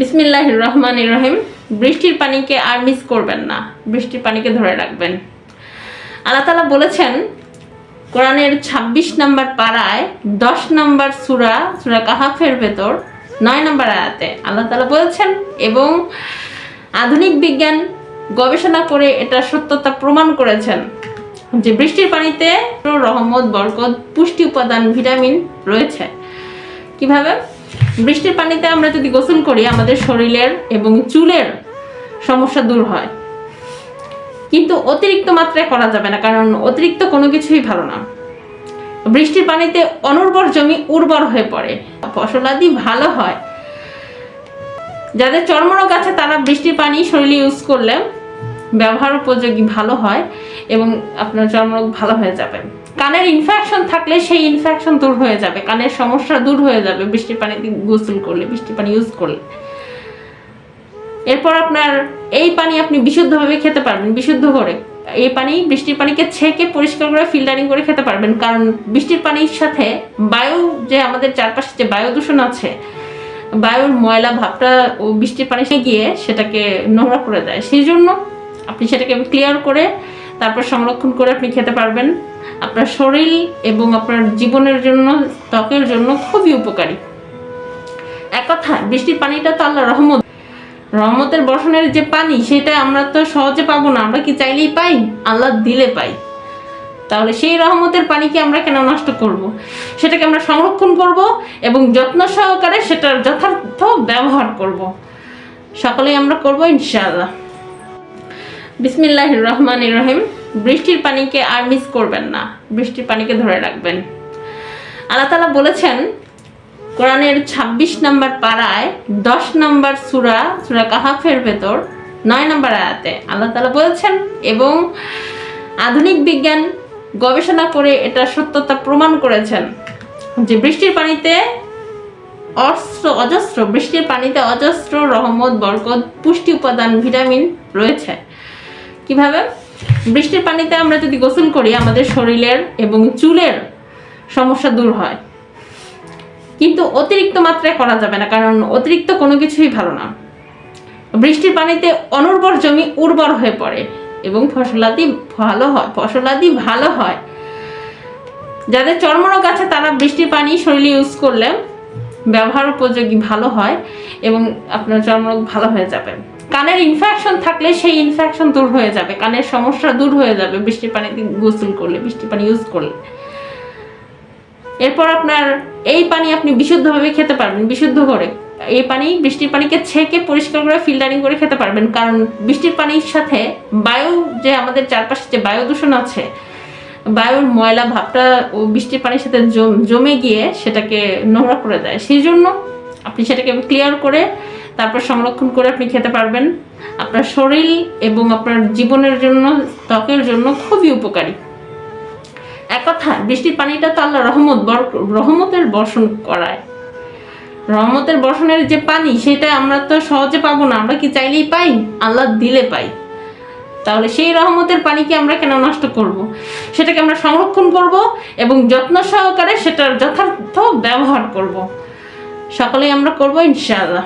বিসমিল্লাহ রহমান রহিম। বৃষ্টির পানিকে আর মিস করবেন না। বৃষ্টির পানিকে ধরে রাখবেন। আল্লাহ তালা বলেছেন, কোরআনের ২৬ নম্বর পাড়ায় দশ নম্বর সুরা সুরা কাহাফের ভেতর নয় নম্বর আয়াতে আল্লাহ তালা বলেছেন, এবং আধুনিক বিজ্ঞান গবেষণা করে এটা সত্যতা প্রমাণ করেছেন যে বৃষ্টির পানিতে রহমত, বরকত, পুষ্টি উপাদান, ভিটামিন রয়েছে। কীভাবে? বৃষ্টির পানিতে আমরা যদি গোসল করি, আমাদের শরীরের এবং চুলের সমস্যা দূর হয়। কিন্তু অতিরিক্ত মাত্রায় করা যাবে না, কারণ অতিরিক্ত কোনো কিছুই ভালো না। বৃষ্টির পানিতে অনুর্বর জমি উর্বর হয়ে পড়ে। ফসলাদি ভালো হয়। যাদের চর্মরোগ আছে, তারা বৃষ্টির পানি শরীরে ইউজ করলে ব্যবহার উপযোগী ভালো হয় এবং আপনার চর্মরোগ ভালো হয়ে যাবে। কানের ইনফেকশন থাকলে সেই ইনফেকশন দূর হয়ে যাবে। কানের সমস্যা দূর হয়ে যাবে বৃষ্টির পানিতে গোসল করলে, বৃষ্টির পানি ইউজ করলে। এরপর আপনার এই পানি আপনি বিশুদ্ধভাবে খেতে পারবেন, বিশুদ্ধ করে। এই পানি, বৃষ্টির পানিকে ছেঁকে পরিষ্কার করে ফিল্টারিং করে খেতে পারবেন। কারণ বৃষ্টির পানির সাথে বায়ু যে আমাদের চারপাশে যে বায়ু দূষণ আছে, বায়ুর ময়লা ভাবটা ও বৃষ্টির পানি গিয়ে সেটাকে নোংরা করে দেয়। সেই জন্য আপনি সেটাকে ক্লিয়ার করে তারপর সংরক্ষণ করে আপনি খেতে পারবেন। আপনার শরীর এবং আপনার জীবনের জন্য, ত্বকের জন্য খুবই উপকারী। এক কথা, বৃষ্টির পানিটা তো আল্লাহ রহমত। রহমতের বর্ষণের যে পানি, সেটা আমরা তো সহজে পাবো না। আমরা কি চাইলেই পাই? আল্লাহ দিলে পাই। তাহলে সেই রহমতের পানিকে আমরা কেন নষ্ট করব। সেটাকে আমরা সংরক্ষণ করব এবং যত্ন সহকারে সেটার যথার্থ ব্যবহার করব। সকলেই আমরা করব ইনশাআল্লাহ। বিসমিল্লাহ রহমান রহিম। বৃষ্টির পানিকে আর মিস করবেন না। বৃষ্টির পানিকে ধরে রাখবেন। আল্লাহ তালা বলেছেন, কোরআনের ২৬ নম্বর পাড়ায় দশ নম্বর সুরা সুরা কাহাফের ভেতর নয় নম্বর আয়াতে আল্লাহ তালা বলেছেন, এবং আধুনিক বিজ্ঞান গবেষণা করে এটা সত্যতা প্রমাণ করেছেন যে বৃষ্টির পানিতে অস্ত্র, অজস্র, বৃষ্টির পানিতে অজস্র রহমত, বরকত, পুষ্টি উপাদান, ভিটামিন রয়েছে। কীভাবে? বৃষ্টির পানিতে আমরা যদি গোসল করি, আমাদের শরীরের এবং চুলের সমস্যা দূর হয়। কিন্তু অতিরিক্ত মাত্রায় করা যাবে না, কারণ অতিরিক্ত কোনো কিছুই ভালো না। বৃষ্টির পানিতে অনুর্বর জমি উর্বর হয়ে পড়ে এবং ফসলাদি ভালো হয়, ফসলাদি ভালো হয়। যাদের চর্মরোগ আছে, তারা বৃষ্টির পানি শরীরে ইউজ করলে ব্যবহার উপযোগী ভালো হয় এবং আপনার চর্মরোগ ভালো হয়ে যাবে। কানের ইনফেকশন থাকলে সেই ইনফেকশন দূর হয়ে যাবে। কানের সমস্যা দূর হয়ে যাবে বৃষ্টির পানিতে গোসল করলে বৃষ্টি পানি ইউজ করলে। এরপর আপনার এই পানি আপনি বিশুদ্ধভাবে খেতে পারবেন, বিশুদ্ধ করে। এই পানি বৃষ্টির পানিকে ছেঁকে পরিষ্কার করে ফিল্টারিং করে খেতে পারবেন। কারণ বৃষ্টির পানির সাথে বায়ু যে আমাদের চারপাশে যে বায়ু দূষণ আছে, বায়ুর ময়লা ভাবটা ও বৃষ্টির পানির সাথে জমে গিয়ে সেটাকে নোংরা করে দেয়। সেই জন্য আপনি সেটাকে ক্লিয়ার করে তারপর সংরক্ষণ করে আপনি খেতে পারবেন। আপনার শরীর এবং আপনার জীবনের জন্য, ত্বকের জন্য খুবই উপকারী। এক কথা, বৃষ্টির পানিটা তো আল্লাহ রহমত রহমতের বর্ষণ করায়। রহমতের বর্ষণের যে পানি, সেটা আমরা তো সহজে পাবো না। আমরা কি চাইলেই পাই? আল্লাহ দিলে পাই। তাহলে সেই রহমতের পানিকে আমরা কেন নষ্ট করব। সেটাকে আমরা সংরক্ষণ করব এবং যত্ন সহকারে সেটার যথার্থ ব্যবহার করব। সকলেই আমরা করব ইনশাআল্লাহ।